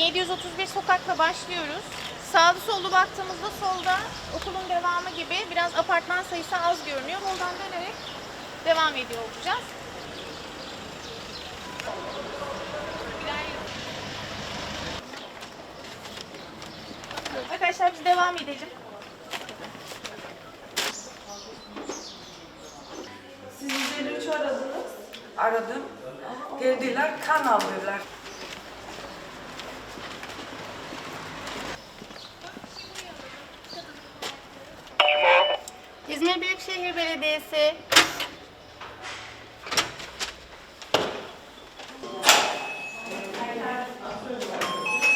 731 sokakla başlıyoruz. Sağlı sollu baktığımızda solda okulun devamı gibi biraz apartman sayısı az görünüyor. Oradan dönerek devam ediyor olacağız. Arkadaşlar biz devam edelim. Siz 153 aradınız. Aradım. Geldiler kan aldılar. İzmir Büyükşehir Belediyesi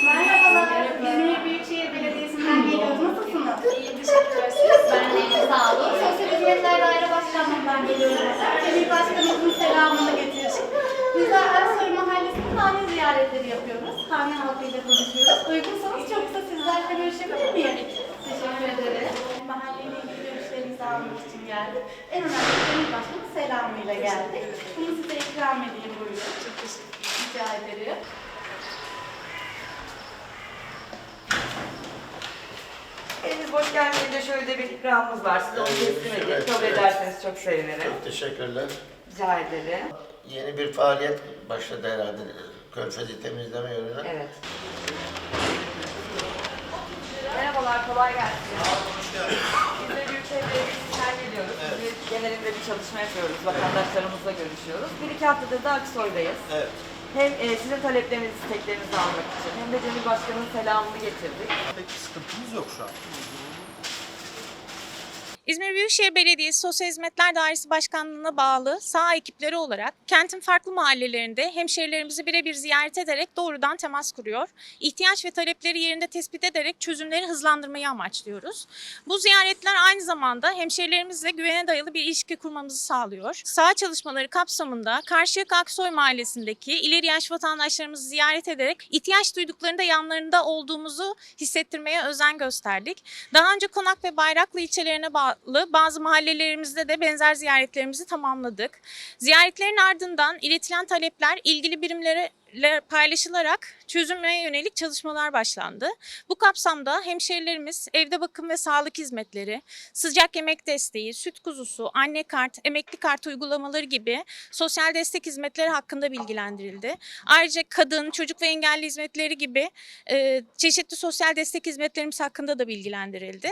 Merhabalar, İzmir Büyükşehir Belediyesi'nden geliyoruz. Nasılsınız? İyi, teşekkürler. Ben de sağ olun. Sosyal Hizmetler Daire Başkanlığı'ndan geliyoruz. Cemil Başkanımızın selamını getirdik. Bizler Ersoy Mahallesi'nde hane ziyaretleri yapıyoruz. Hane halkıyla konuşuyoruz. Uygunsanız çok kısa sizlerle görüşebilir miyim? Teşekkür ederim. Mahalleyle ilgili görüşlerinizi almak için geldik. En önemli Cemil Başkan'ın selamıyla geldik. Bunu size ikram edeyim buyurun. Çok teşekkür ederim. Rica ederim. Eliniz boş gelmeyince şöyle de bir ikramımız var. Size onu teslim edeyim. Evet, Kabul evet. ederseniz çok sevinirim. Çok teşekkürler. Rica ederim. Yeni bir faaliyet başladı herhalde. Körfezi temizleme yönüne. Evet. Merhabalar, kolay gelsin. Biz de Büyükşehir Belediyesi'nden geliyoruz. Biz genelinde bir çalışma yapıyoruz. Vatandaşlarımızla görüşüyoruz. Bir iki haftadır da Aksoy'dayız. Evet. Hem e, sizin taleplerinizi, isteklerinizi almak için hem de Cemil Başkan'ın selamını getirdik. Pek bir sıkıntımız yok şu an. İzmir Büyükşehir Belediyesi Sosyal Hizmetler Dairesi Başkanlığı'na bağlı sağ ekipleri olarak kentin farklı mahallelerinde hemşehrilerimizi birebir ziyaret ederek doğrudan temas kuruyor. İhtiyaç ve talepleri yerinde tespit ederek çözümleri hızlandırmayı amaçlıyoruz. Bu ziyaretler aynı zamanda hemşehrilerimizle güvene dayalı bir ilişki kurmamızı sağlıyor. Sağ çalışmaları kapsamında Karşıyaka Aksoy Mahallesi'ndeki ileri yaş vatandaşlarımızı ziyaret ederek ihtiyaç duyduklarında yanlarında olduğumuzu hissettirmeye özen gösterdik. Daha önce Konak ve Bayraklı ilçelerine bağlı bazı mahallelerimizde de benzer ziyaretlerimizi tamamladık. Ziyaretlerin ardından iletilen talepler ilgili birimlere le- paylaşılarak çözüme yönelik çalışmalar başlandı. Bu kapsamda hemşehrilerimiz evde bakım ve sağlık hizmetleri, sıcak yemek desteği, süt kuzusu, anne kart, emekli kart uygulamaları gibi sosyal destek hizmetleri hakkında bilgilendirildi. Ayrıca kadın, çocuk ve engelli hizmetleri gibi e, çeşitli sosyal destek hizmetlerimiz hakkında da bilgilendirildi.